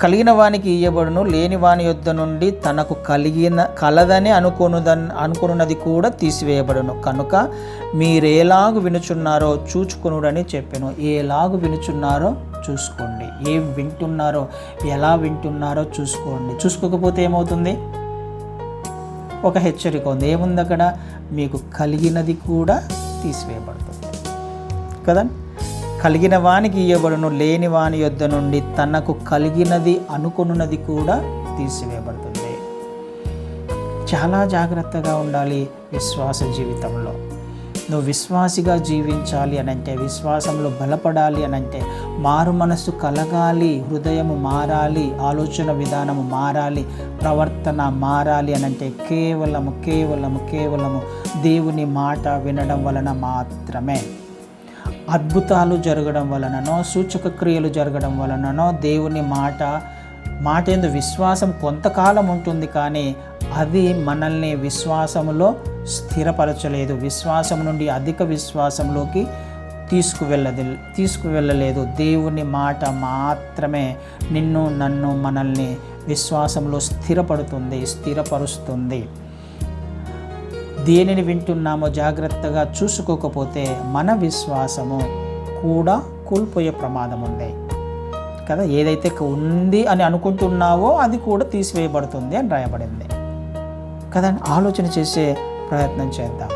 కలిగిన వానికి ఇయ్యబడును లేని వాని యొద్ద నుండి తనకు కలిగిన కలదని అనుకొనుదన్ అనుకున్నది కూడా తీసివేయబడును. కనుక మీరేలాగు వినుచున్నారో చూచుకొనుడని చెప్పాను. ఏలాగు వినుచున్నారో చూసుకోండి. ఏం వింటున్నారో ఎలా వింటున్నారో చూసుకోండి. చూసుకోకపోతే ఏమవుతుంది? ఒక హెచ్చరిక ఉంది. ఏముంది అక్కడ మీకు కలిగినది కూడా తీసివేయబడుతుంది. కదా? కలిగిన వానికి ఇవ్వబడును లేని వాని యొద్ద నుండి తనకు కలిగినది అనుకున్నది కూడా తీసివేయబడుతుంది. చాలా జాగ్రత్తగా ఉండాలి విశ్వాస జీవితంలో. నువ్వు విశ్వాసిగా జీవించాలి అని అంటే విశ్వాసంలో బలపడాలి అనంటే మారు మనస్సు కలగాలి హృదయము మారాలి ఆలోచన విధానము మారాలి ప్రవర్తన మారాలి అనంటే కేవలము కేవలము కేవలము దేవుని మాట వినడం వలన మాత్రమే. అద్భుతాలు జరగడం వలననో సూచక క్రియలు జరగడం వలననో దేవుని మాట మాట ఎందు విశ్వాసం కొంతకాలం ఉంటుంది కానీ అది మనల్ని విశ్వాసములో స్థిరపరచలేదు. విశ్వాసం నుండి అధిక విశ్వాసంలోకి తీసుకువెళ్ళది తీసుకువెళ్ళలేదు. దేవుని మాట మాత్రమే నిన్ను నన్ను మనల్ని విశ్వాసంలో స్థిరపడుతుంది స్థిరపరుస్తుంది. దేనిని వింటున్నామో జాగ్రత్తగా చూసుకోకపోతే మన విశ్వాసము కూడా కోల్పోయే ప్రమాదం ఉంది కదా? ఏదైతే ఉంది అని అనుకుంటున్నావో అది కూడా తీసివేయబడుతుంది అని రాయబడింది. కదా? ఆలోచన చేసే ప్రయత్నం చేద్దాం.